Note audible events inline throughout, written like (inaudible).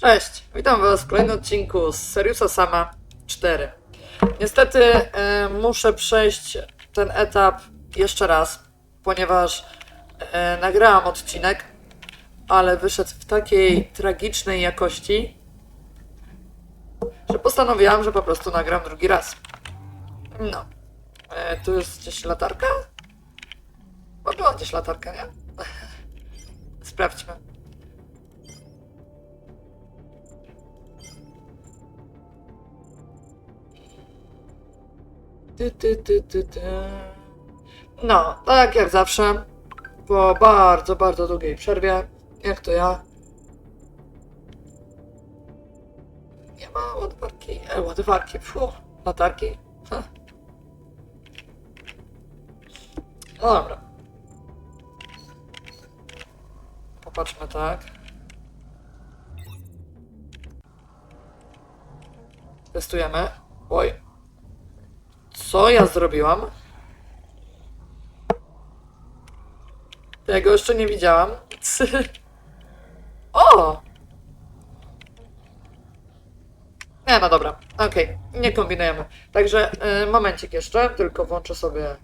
Cześć, witam Was w kolejnym odcinku z Seriusa Sama 4. Niestety e, muszę przejść ten etap jeszcze raz, ponieważ e, nagrałam odcinek, ale wyszedł w takiej tragicznej jakości, że postanowiłam, że po prostu nagram drugi raz. No. E, tu jest gdzieś latarka? Bo była gdzieś latarka, nie? (laughs) Sprawdźmy. Ty, ty, ty, ty, ty. No, tak jak zawsze, po bardzo, bardzo długiej przerwie, jak to ja, nie ma ładowarki, e, ładowarki, fu, latarki. Ha. No dobra. Popatrzmy tak. Testujemy. Oj, co ja zrobiłam? Tego jeszcze nie widziałam. (laughs) o! Nie, no dobra. Okej, nie kombinujemy. Także y, momencik jeszcze, tylko włączę sobie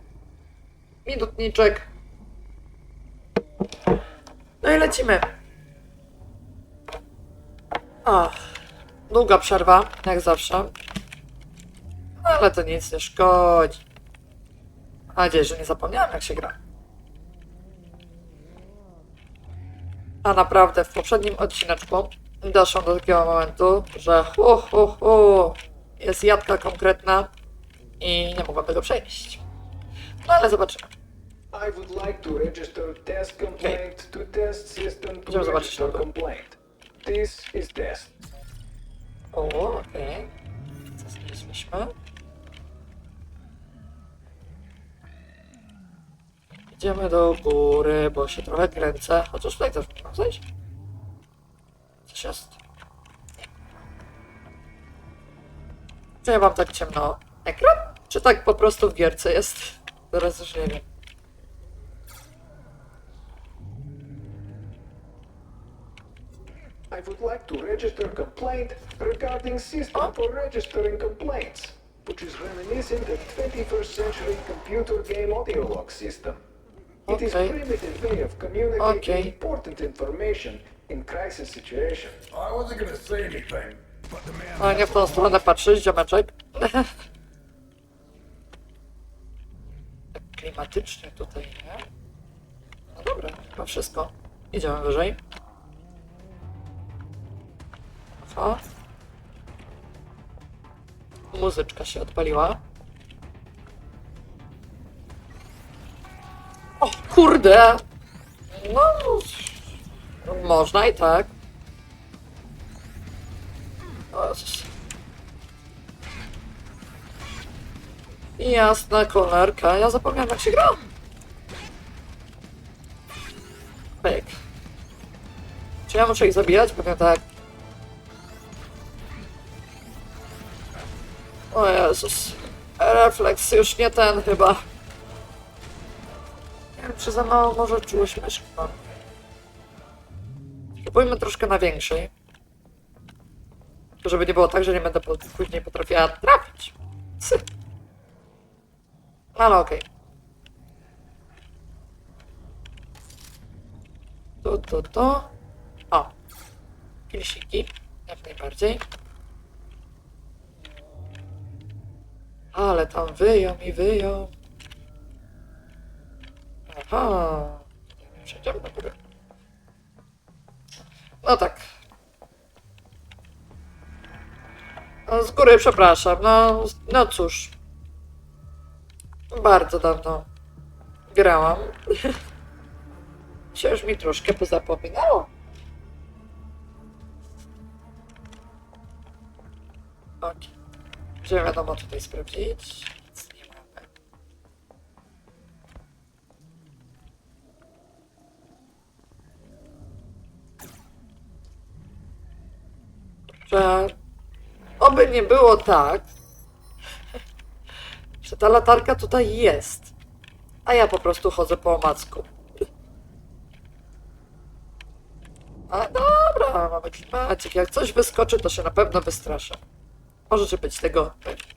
minutniczek. No i lecimy. Ach, długa przerwa, jak zawsze. Ale to nic nie szkodzi. Mam nadzieję, że nie zapomniałem, jak się gra. A naprawdę, w poprzednim odcineczku doszłam do takiego momentu, że hu, hu, hu, jest jadka konkretna i nie mogłam tego przejść. No ale zobaczymy. I would like to register test complaint to test system to Będziemy zobaczyć register logo. complaint. This is test. O, okej. Co znaleźliśmy? Idziemy do góry, bo się trochę kręcę. Chociaż tutaj też można zejść. Coś jest? Czy ja mam tak ciemno ekran? Czy tak po prostu w gierce jest? Teraz już nie wiem. I would like to register complaint regarding system Oh. for registering complaints, which is reminiscent of 21st century computer game audio log system. It is Okay. primitive way of communicating Okay. important information in crisis situation. I wasn't gonna say anything, but the man. Ale nie w tą stronę patrzysz, ziomeczek. Tak (laughs) klimatycznie tutaj, nie? No dobra, chyba wszystko. Idziemy wyżej. Aha. Muzyczka się odpaliła. Kurde! No... Można i tak. Jasna kolarka, ja zapomniałem jak się gra. Pyk. Czy ja muszę ich zabijać? Pewnie tak. O Jezus. Refleks już nie ten chyba. Czy za mało może czułeś myszkę. Spróbujmy troszkę na większej. Żeby nie było tak, że nie będę później potrafiła trafić. Sy. No ale okej. To, to, to. O. Pilsiki. Jak najbardziej. Ale tam wyją i wyją. Aha. Przejdziemy na górę. No tak. No, z góry przepraszam. No, no cóż. Bardzo dawno grałam. się już mi troszkę pozapominało. Ok. Gdzie wiadomo tutaj sprawdzić? Nic nie mamy. Że oby nie było tak, że ta latarka tutaj jest, a ja po prostu chodzę po omacku. A dobra, mamy klimacik. Jak coś wyskoczy, to się na pewno wystraszę. Możecie być tego pewni.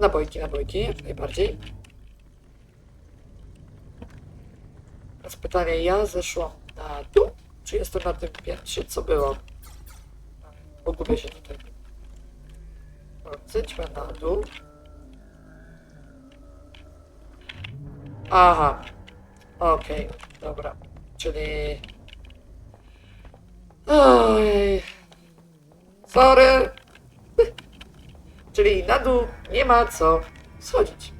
Nabojki, nabojki, jak najbardziej. Pytanie, ja zeszłam na dół? Czy jestem na tym piętrze, co było? Pogubię się tutaj. Zejdźmy na dół. Aha. Okej, dobra. Czyli... Oj. Sorry. (laughs) Czyli na dół nie ma co schodzić.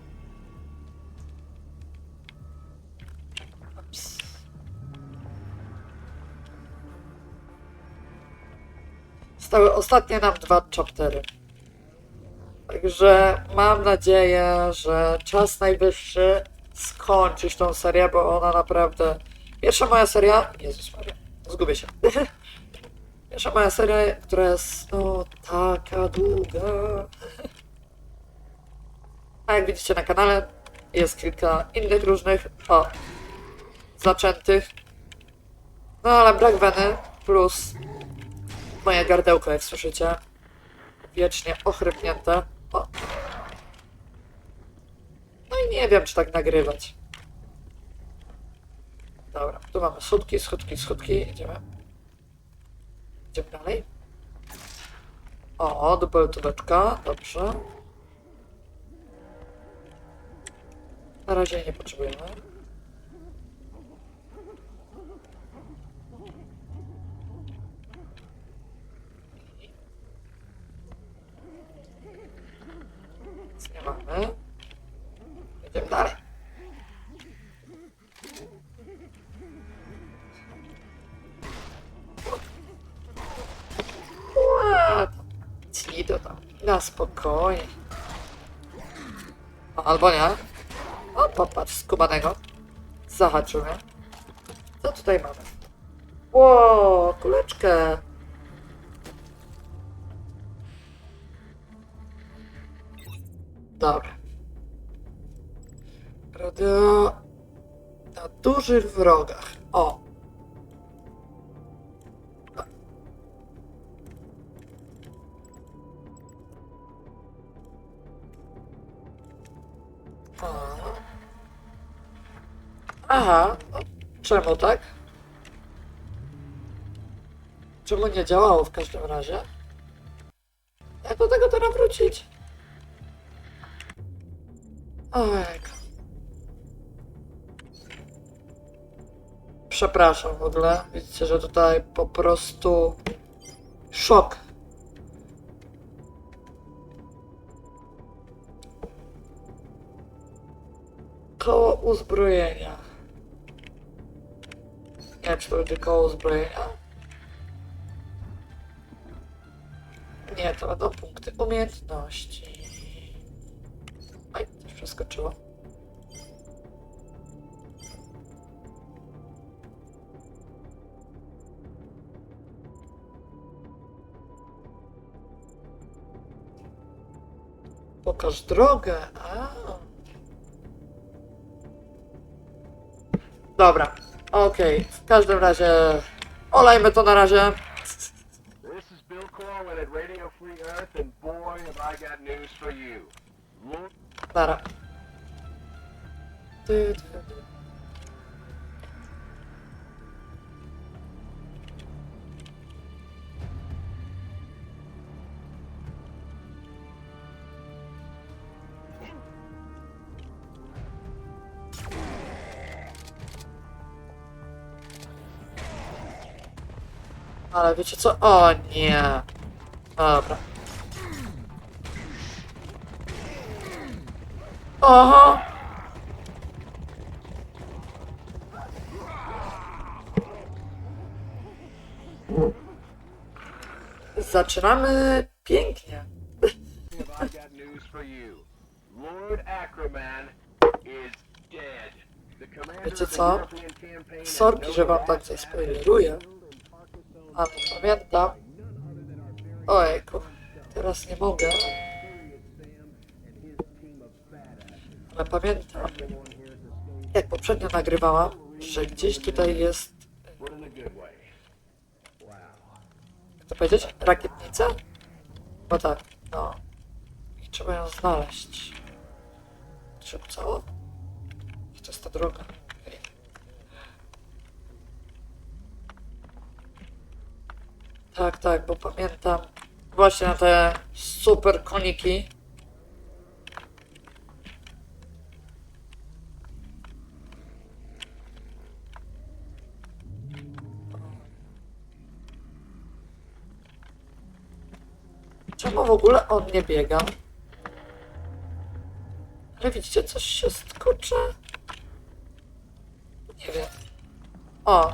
Stały ostatnie nam dwa chaptery. Także mam nadzieję, że czas najwyższy skończyć tą serię, bo ona naprawdę... Pierwsza moja seria... Jezus Maria, zgubię się. (laughs) Pierwsza moja seria, która jest no taka długa. (laughs) A jak widzicie na kanale jest kilka innych różnych, o, zaczętych. No ale Black Veny plus moje gardełko, jak słyszycie, wiecznie ochrypnięte. O. No i nie wiem, czy tak nagrywać. Dobra, tu mamy schudki, schudki, schudki. Idziemy. Idziemy dalej. O, dubeltóweczka, dobrze. Na razie nie potrzebujemy. Na spokojnie. O, albo nie. O, popatrz, skubanego. Zahaczył. Co tutaj mamy? Ło, kuleczkę. Dobra. Radio na dużych wrogach. Aha, czemu tak? Czemu nie działało w każdym razie? Jak do tego teraz wrócić? Ojejku. Przepraszam w ogóle. Widzicie, że tutaj po prostu szok. Koło uzbrojenia. Będzie koło uzbrojenia. Nie, to będą punkty umiejętności. Oj, coś przeskoczyło. Pokaż drogę. A. Dobra, okej. W każdym razie olejmy to na razie. This is Bill Corwin at Radio Free Earth, and boy, have I got news for you. Look, Dobra. Ty, ty, Ale wiecie co? O nie. Dobra. Oho! Zaczynamy pięknie. Wiecie co? Sorki, że wam tak coś Ale pamiętam. Ojejku, teraz nie mogę. Ale pamiętam, jak poprzednio nagrywałam, że gdzieś tutaj jest, a jak to powiedzieć, rakietnica? Bo tak, no. I trzeba ją znaleźć. Trzeba całą? I to jest ta droga. Tak, tak, bo pamiętam właśnie na te super koniki. Czemu w ogóle on nie biega? Ale widzicie, coś się skurczy? Nie wiem. O!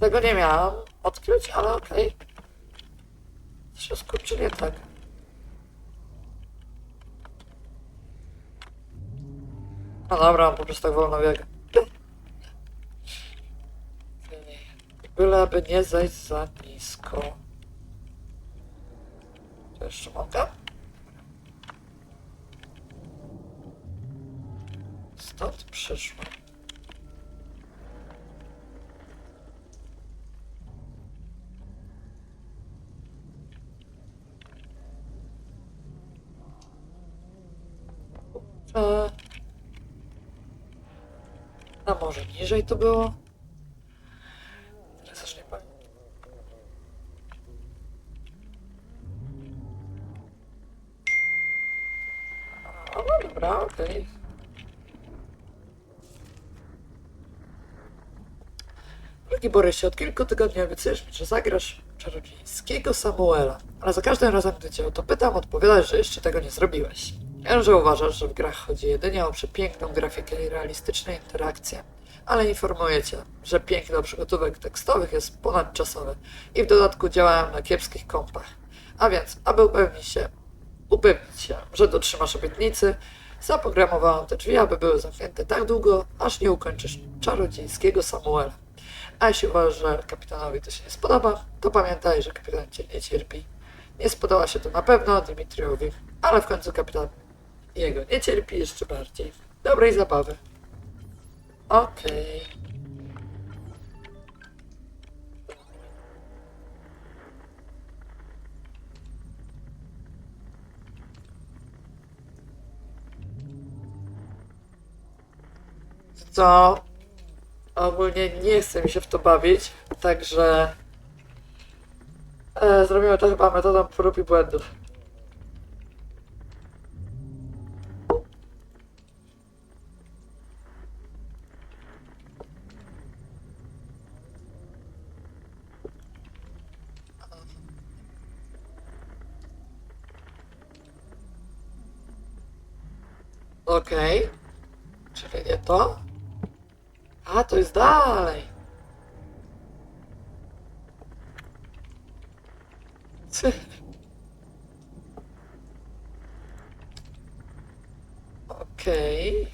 Tego nie miałam odkryć, ale okej. Coś się skurczy nie tak. No dobra, po prostu tak wolno biega. Byleby nie zejść za nisko. Jeszcze mogę? Stąd przyszło. A może niżej to było? Teraz już nie pamiętam. No dobra, okej. Drogi Borysie, od kilku tygodni obiecujesz mi, że zagrasz czarodziejskiego Samuela. Ale za każdym razem, gdy cię o to pytam, odpowiadasz, że jeszcze tego nie zrobiłeś. Wiem, że uważasz, że w grach chodzi jedynie o przepiękną grafikę i realistyczne interakcje. Ale informuję cię, że piękno przygotówek tekstowych jest ponadczasowe i w dodatku działają na kiepskich kompach. A więc, aby upewnić się, upewnić się, że dotrzymasz obietnicy, zaprogramowałam te drzwi, aby były zamknięte tak długo, aż nie ukończysz czarodziejskiego Samuela. A jeśli uważasz, że kapitanowi to się nie spodoba, to pamiętaj, że kapitan cię nie cierpi. Nie spodoba się to na pewno Dimitriowi, ale w końcu kapitan jego nie cierpi jeszcze bardziej. Dobrej zabawy. Okej. Co? Ogólnie nie chce mi się w to bawić, także e, zrobimy to chyba metodą prób i błędów. Okej. Czyli nie to? A, to jest dalej. Okej.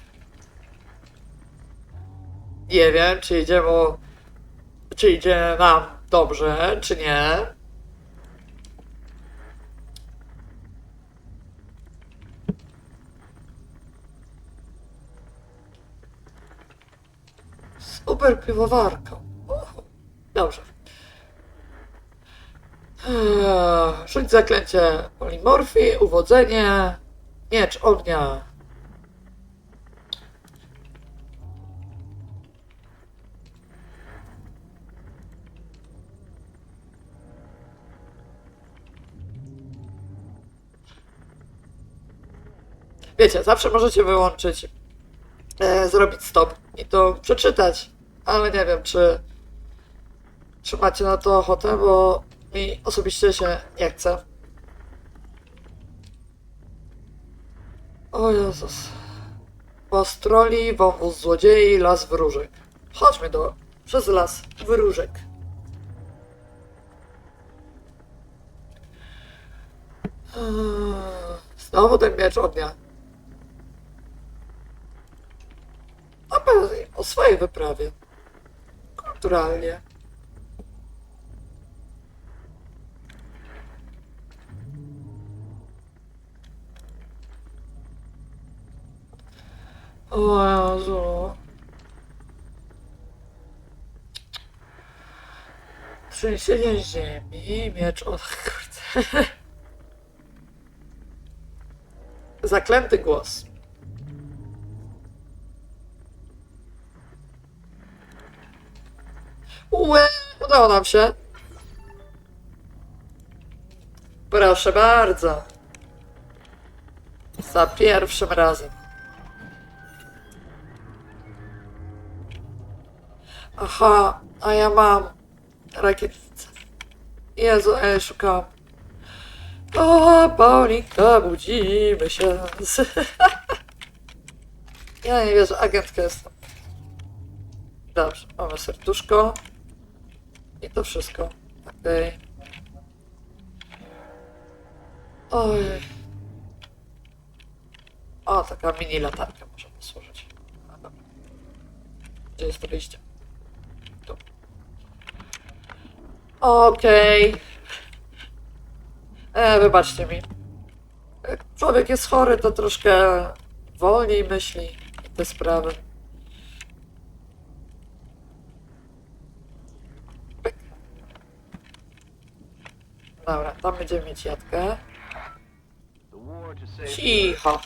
Nie wiem, czy idzie mu... Czy idzie nam dobrze, czy nie. Super piwowarką. Uhu. Dobrze. Eee, Rzuć zaklęcie polimorfii, uwodzenie, miecz ognia. Wiecie, zawsze możecie wyłączyć e, zrobić stop i to przeczytać. Ale nie wiem, czy, czy macie na to ochotę, bo mi osobiście się nie chce. O Jezus. Postroli, wąwóz złodziei, las wróżek. Chodźmy do... przez las wróżek. Eee, Znowu ten miecz ognia. swojej wyprawie. Kulturalnie. O Jezu. Trzęsienie ziemi, miecz od... (laughs) Kurde. (laughs) Zaklęty głos. Udało nam się. Proszę bardzo. Za pierwszym razem. Aha, a ja mam rakietnicę. Jezu, a ja szukałam. O, Paulinka, budzimy się. (laughs) ja nie wierzę, agentka jestem. Dobrze, mamy serduszko. I to wszystko. Okej. Oj. O, taka mini latarka może posłużyć. Gdzie jest to wyjście? Tu. Okej. E, wybaczcie mi. Jak człowiek jest chory, to troszkę wolniej myśli te sprawy. Dobra, tam będziemy mieć save Cicho.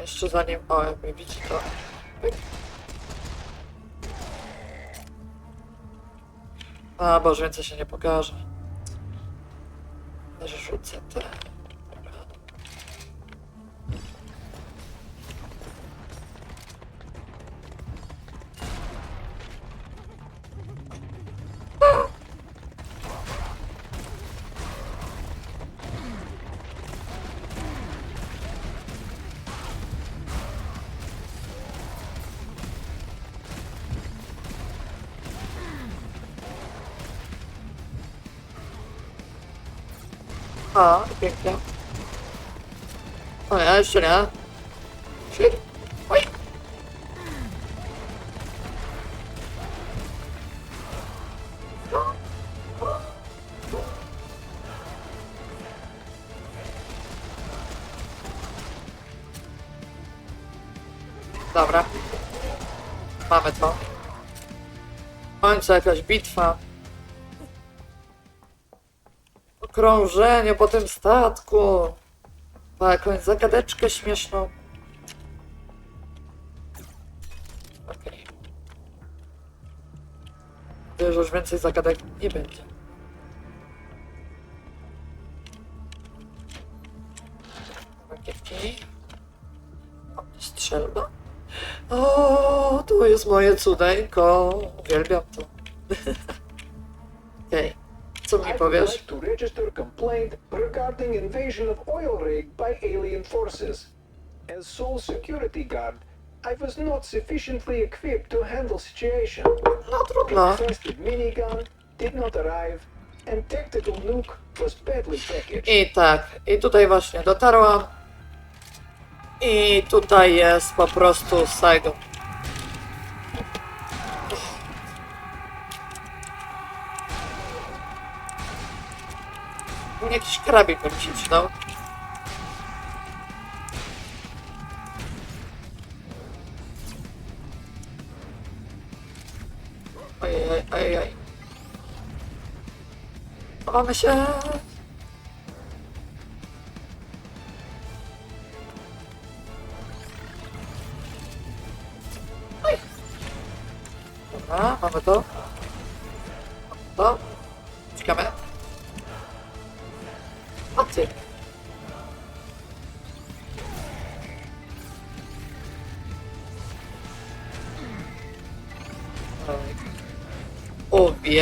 Jeszcze zanim... O, jak mnie widzi to... A, Boże, więcej się nie pokaże. Rzucę te... A, pięknie. O, ja jeszcze nie. Shit. Oj. Dobra. Mamy to. W końcu jakaś bitwa. Okrążenie po tym statku. Ma jakąś zagadeczkę śmieszną. Okay. już więcej zagadek nie będzie. Rakietki. O, strzelba. O, tu jest moje cudeńko. Uwielbiam to. (laughs) Okej. Co mi powiesz? like to register complaint regarding invasion of oil rig by alien forces. As sole security guard, I was not sufficiently equipped to handle situation. No trudno. Infested minigun did not arrive, and tactical nuke was badly packaged. I tak, i tutaj właśnie dotarłam. I tutaj jest po prostu Saigon. Jakiś karabin bym cisnął. Ojej, ojej, ojej. Chowamy się. Oj. Dobra, mamy. To.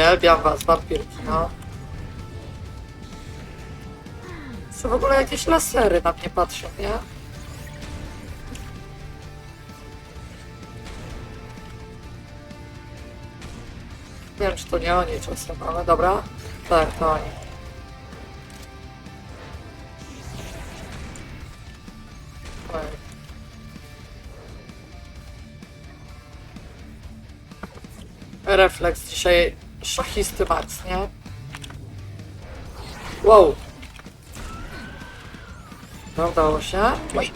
Uwielbiam was, wampirki, no. Co w ogóle jakieś lasery na mnie patrzą, nie? Nie wiem, czy to nie oni czasem, ale dobra. Tak, to oni. Refleks dzisiaj szachisty max, nie? Wow. No, udało się. Oj.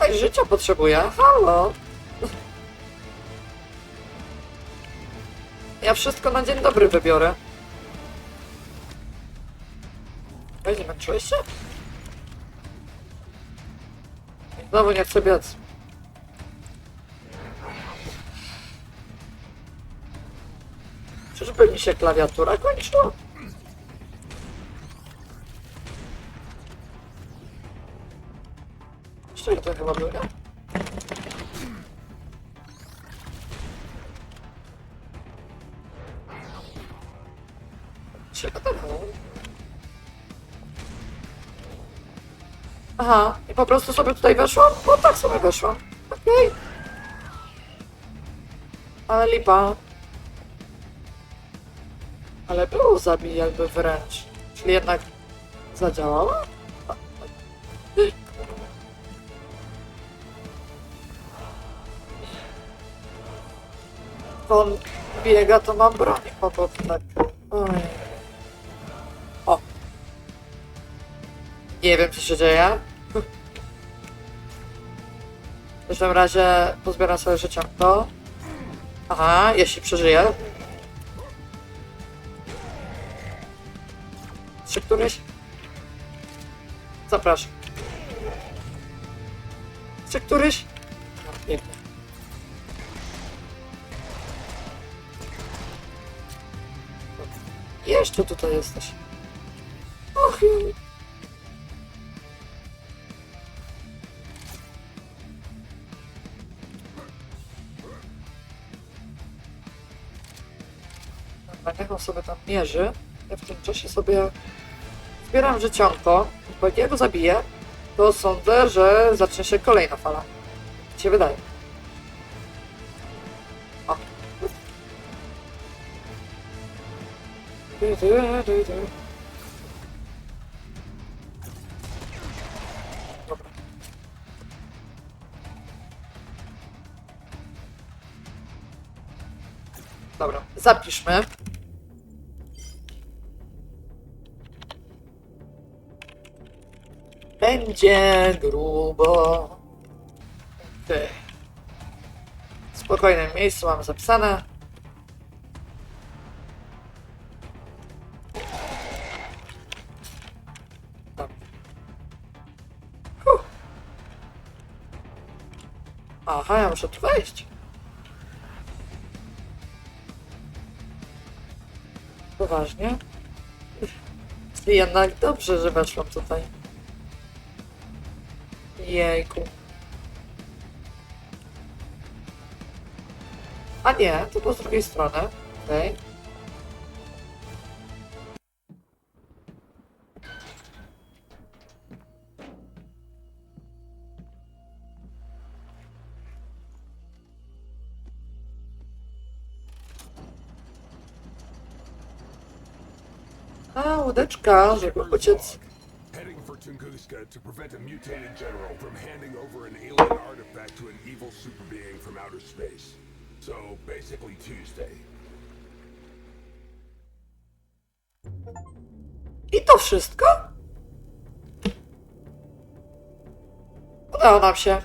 Ej, życia potrzebuję. Halo. Ja wszystko na dzień dobry wybiorę. Ej, nie męczyłeś się? Znowu nie chcę biec. Czyżby mi się klawiatura kończyła? Jeszcze to chyba wydawało. Aha, i po prostu sobie tutaj weszłam? Bo tak sobie weszłam. Okej. Ale lipa. Ale było zabij jakby wręcz. Czyli jednak zadziałała? On biega, to mam broń. Po prostu tak. Oj. O. Nie wiem, co się dzieje. W każdym razie pozbieram sobie życie. To. Aha, jeśli przeżyję. Czy któryś? Zapraszam. Czy któryś? No. Jeszcze tutaj jesteś. Och, Dobra, niech sobie tam mierzy. Ja w tym czasie sobie zbieram życionko. Bo jak ja go zabiję, to sądzę, że zacznie się kolejna fala. Mi się wydaje. O. Dobra. Dobra, zapiszmy. Będzie grubo. Okej. W spokojnym miejscu mam zapisane. Huh. Aha, ja muszę tu wejść. Poważnie? Jednak dobrze, że weszłam tutaj. Jejku. A nie, to było z drugiej strony. Okej. A, łódeczka, żeby uciec. For Tunguska to prevent a mutated general from handing over an alien artifact to an evil super being from outer space. So, basically Tuesday. I to wszystko? Udało nam się.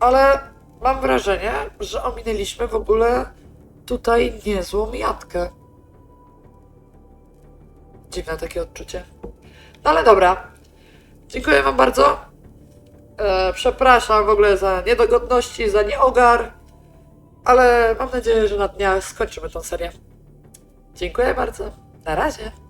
Ale mam wrażenie, że ominęliśmy w ogóle tutaj niezłą jatkę. Dziwne takie odczucie. No ale dobra. Dziękuję wam bardzo. E, przepraszam w ogóle za niedogodności, za nieogar. Ale mam nadzieję, że na dniach skończymy tą serię. Dziękuję bardzo. Na razie.